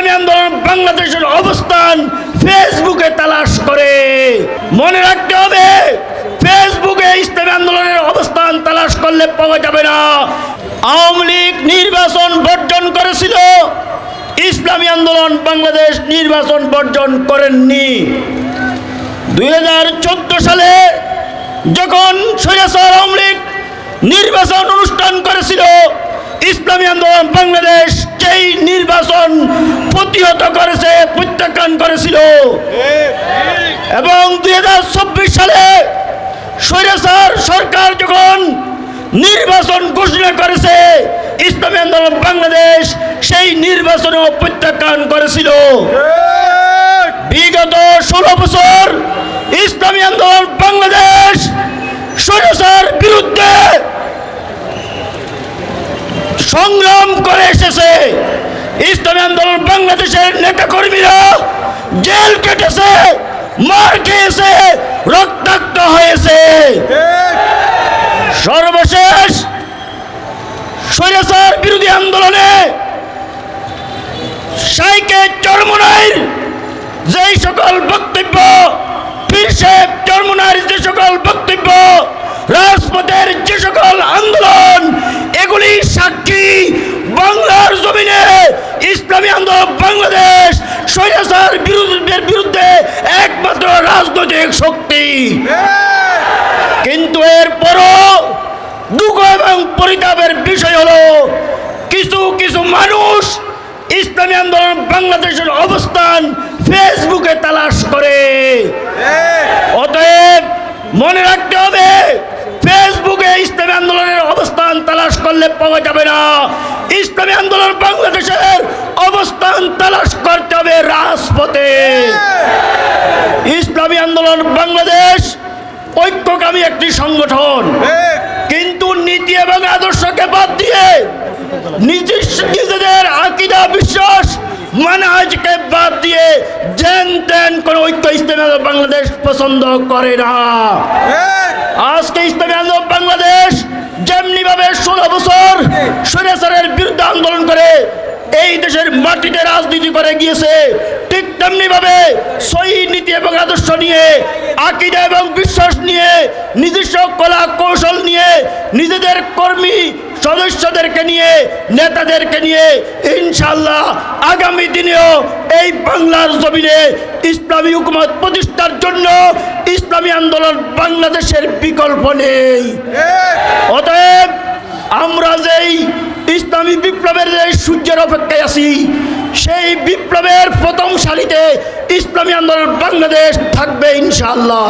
ইসলামী আন্দোলন, বাংলাদেশের অবস্থান ফেসবুকে তালাশ করে। মনে রাখতে হবে, ফেসবুকে ইসলামী আন্দোলনের অবস্থান তালাশ করলে পাওয়া যাবে না। আওয়ামী লীগ নির্বাচন বর্জন করেছিল, ইসলামী আন্দোলন বাংলাদেশ নির্বাচন বর্জন করেননি। দু হাজার চোদ্দ সালে যখন সৈয়াসর আওয়ামী লীগ নির্বাচন অনুষ্ঠান করেছিল, ইসলামী আন্দোলন বাংলাদেশ প্রতিহত করেছে, প্রত্যাখ্যান করেছিল। এবং দুই হাজার চব্বিশ সালে সৈরাসার সরকার যখন নির্বাচন ঘোষণা করেছে, ইসলামী আন্দোলন বাংলাদেশ সেই নির্বাচনও প্রত্যাখ্যান করেছিল। বিগত ষোলো বছর ইসলামী আন্দোলন বাংলাদেশ সৈরাসার বিরুদ্ধে সংগ্রাম করে এসেছে। ইসলামী আন্দোলন বাংলাদেশের নেতা কর্মীরা জেল কেটেছে, মার খেয়েছে, রক্তাক্ত হয়েছে। সর্বশেষ স্বৈরাচার বিরোধী আন্দোলনে সাইকে চরমনাইর যেই সকল বক্তব্য পীর সাহেব চরমনাইর যে সকল বক্তব্য রাজপথের যে সকল আন্দোলন এগুলি সাক্ষী বাংলার জমিনে ইসলামী আন্দোলন বাংলাদেশ স্বৈরাচার বিরোধীদের বিরুদ্ধে একমাত্র রাজনৈতিক শক্তি। কিন্তু এরপরও দুঃখ এবং পরিতাপের বিষয় হলো, কিছু কিছু মানুষ ইসলামী আন্দোলন, বাংলাদেশের অবস্থান ফেসবুকে তালাশ করে। অতএব মনে রাখতে হবে, ফেসবুকে ইসলামী আন্দোলনের অবস্থান তালাশ করলে পাওয়া যাবে না। ইসলামী আন্দোলন বাংলাদেশের অবস্থান তালাশ করতে হবে রাজপথে ইসলামী আন্দোলন বাংলাদেশ ঐক্যকামী একটি সংগঠন। কিন্তু নীতি এবং আদর্শকে বাদ দিয়ে নিজেদের আকিদা বিশ্বাস মানহাজকে বাদ দিয়ে জেন তেন কোন ঐক্য ইসলামী বাংলাদেশ পছন্দ করে না। আজকে ইসলামী আন্দোলন বাংলাদেশ যেমনি ভাবে ষোলো বছর সরেসরের বিরুদ্ধে আন্দোলন করে এই দেশের মাটিতে রাজনীতি করে গিয়েছে। ঠিক তেমনি ভাবে সহি নীতি এবং আদর্শ নিয়ে আকিদা এবং বিশ্বাস নিয়ে নিজস্ব কলা কৌশল নিয়ে নিজেদের কর্মী সদস্যদেরকে নিয়ে নেতাদেরকে নিয়ে ইনশাল্লাহ আগামী দিনেও এই বাংলার জমিনে ইসলামী হুকুমত প্রতিষ্ঠার জন্য ইসলামী আন্দোলন বাংলাদেশের বিকল্প নেই। অতএব আমরা যেই ইসলামী বিপ্লবের যে সূর্যের অপেক্ষায় আছি, সেই বিপ্লবের প্রথম সারিতে ইসলামী আন্দোলন বাংলাদেশ থাকবে ইনশাআল্লাহ।